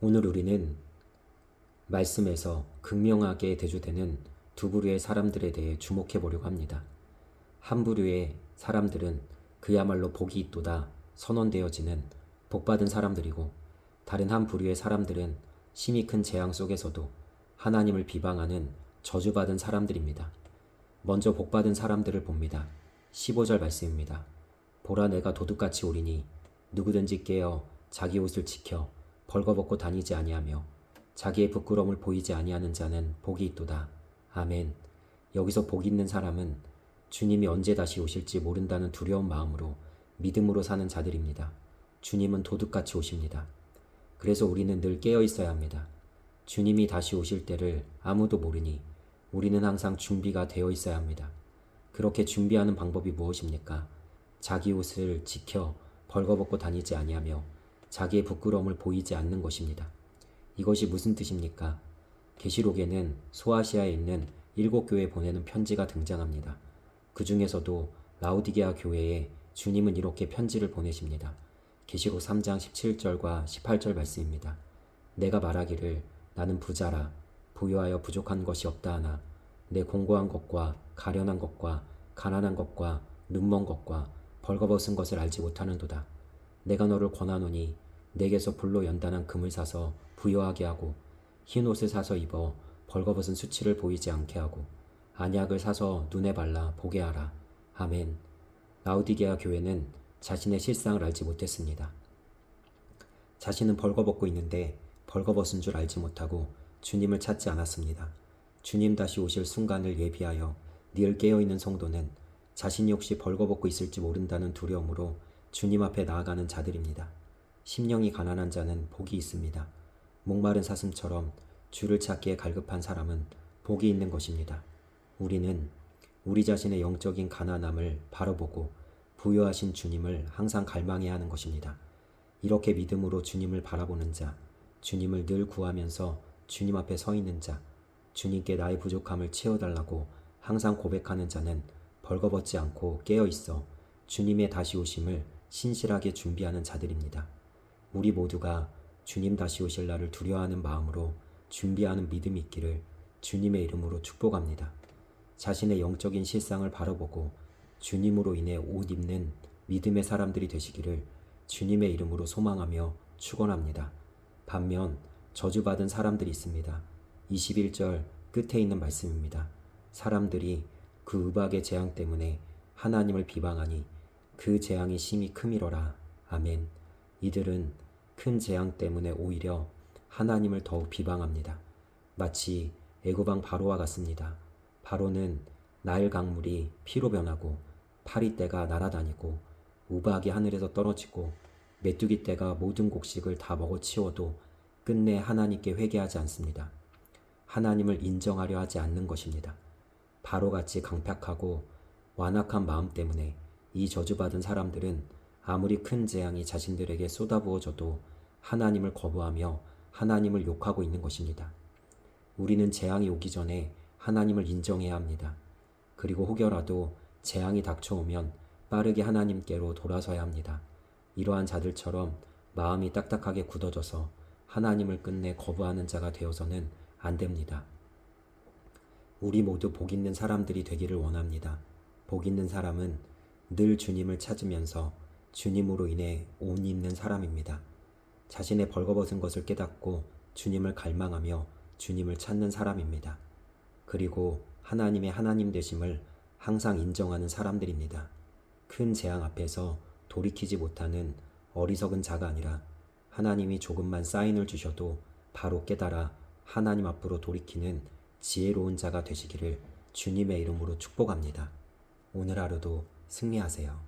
오늘 우리는 말씀에서 극명하게 대조되는 두 부류의 사람들에 대해 주목해 보려고 합니다. 한 부류의 사람들은 그야말로 복이 있도다 선언되어지는 복받은 사람들이고 다른 한 부류의 사람들은 심히 큰 재앙 속에서도 하나님을 비방하는 저주받은 사람들입니다. 먼저 복받은 사람들을 봅니다. 15절 말씀입니다. 보라 내가 도둑같이 오리니 누구든지 깨어 자기 옷을 지켜 벌거벗고 다니지 아니하며 자기의 부끄러움을 보이지 아니하는 자는 복이 있도다. 아멘. 여기서 복 있는 사람은 주님이 언제 다시 오실지 모른다는 두려운 마음으로 믿음으로 사는 자들입니다. 주님은 도둑같이 오십니다. 그래서 우리는 늘 깨어 있어야 합니다. 주님이 다시 오실 때를 아무도 모르니 우리는 항상 준비가 되어 있어야 합니다. 그렇게 준비하는 방법이 무엇입니까? 자기 옷을 지켜 벌거벗고 다니지 아니하며 자기의 부끄러움을 보이지 않는 것입니다. 이것이 무슨 뜻입니까? 계시록에는 소아시아에 있는 일곱 교회에 보내는 편지가 등장합니다. 그 중에서도 라우디게아 교회에 주님은 이렇게 편지를 보내십니다. 계시록 3장 17절과 18절 말씀입니다. 내가 말하기를 나는 부자라 부유하여 부족한 것이 없다 하나 내 공고한 것과 가련한 것과 가난한 것과 눈먼 것과 벌거벗은 것을 알지 못하는도다. 내가 너를 권하노니 내게서 불로 연단한 금을 사서 부여하게 하고 흰 옷을 사서 입어 벌거벗은 수치를 보이지 않게 하고 안약을 사서 눈에 발라 보게 하라. 아멘. 라우디게아 교회는 자신의 실상을 알지 못했습니다. 자신은 벌거벗고 있는데 벌거벗은 줄 알지 못하고 주님을 찾지 않았습니다. 주님 다시 오실 순간을 예비하여 늘 깨어있는 성도는 자신이 혹시 벌거벗고 있을지 모른다는 두려움으로 주님 앞에 나아가는 자들입니다. 심령이 가난한 자는 복이 있습니다. 목마른 사슴처럼 주를 찾기에 갈급한 사람은 복이 있는 것입니다. 우리는 우리 자신의 영적인 가난함을 바라보고 부여하신 주님을 항상 갈망해야 하는 것입니다. 이렇게 믿음으로 주님을 바라보는 자, 주님을 늘 구하면서 주님 앞에 서 있는 자, 주님께 나의 부족함을 채워달라고 항상 고백하는 자는 벌거벗지 않고 깨어 있어 주님의 다시 오심을 신실하게 준비하는 자들입니다. 우리 모두가 주님 다시 오실 날을 두려워하는 마음으로 준비하는 믿음이 있기를 주님의 이름으로 축복합니다. 자신의 영적인 실상을 바라보고 주님으로 인해 옷 입는 믿음의 사람들이 되시기를 주님의 이름으로 소망하며 축원합니다. 반면 저주받은 사람들이 있습니다. 21절 끝에 있는 말씀입니다. 사람들이 그 의박의 재앙 때문에 하나님을 비방하니 그 재앙이 심히 크미러라. 아멘. 이들은 큰 재앙 때문에 오히려 하나님을 더욱 비방합니다. 마치 애고방 바로와 같습니다. 바로는 나일 강물이 피로 변하고 파리떼가 날아다니고 우박이 하늘에서 떨어지고 메뚜기 떼가 모든 곡식을 다 먹어치워도 끝내 하나님께 회개하지 않습니다. 하나님을 인정하려 하지 않는 것입니다. 바로같이 강팍하고 완악한 마음 때문에 이 저주받은 사람들은 아무리 큰 재앙이 자신들에게 쏟아부어져도 하나님을 거부하며 하나님을 욕하고 있는 것입니다. 우리는 재앙이 오기 전에 하나님을 인정해야 합니다. 그리고 혹여라도 재앙이 닥쳐오면 빠르게 하나님께로 돌아서야 합니다. 이러한 자들처럼 마음이 딱딱하게 굳어져서 하나님을 끝내 거부하는 자가 되어서는 안 됩니다. 우리 모두 복 있는 사람들이 되기를 원합니다. 복 있는 사람은 늘 주님을 찾으면서 주님으로 인해 옷 입는 사람입니다. 자신의 벌거벗은 것을 깨닫고 주님을 갈망하며 주님을 찾는 사람입니다. 그리고 하나님의 하나님 되심을 항상 인정하는 사람들입니다. 큰 재앙 앞에서 돌이키지 못하는 어리석은 자가 아니라 하나님이 조금만 사인을 주셔도 바로 깨달아 하나님 앞으로 돌이키는 지혜로운 자가 되시기를 주님의 이름으로 축복합니다. 오늘 하루도 승리하세요.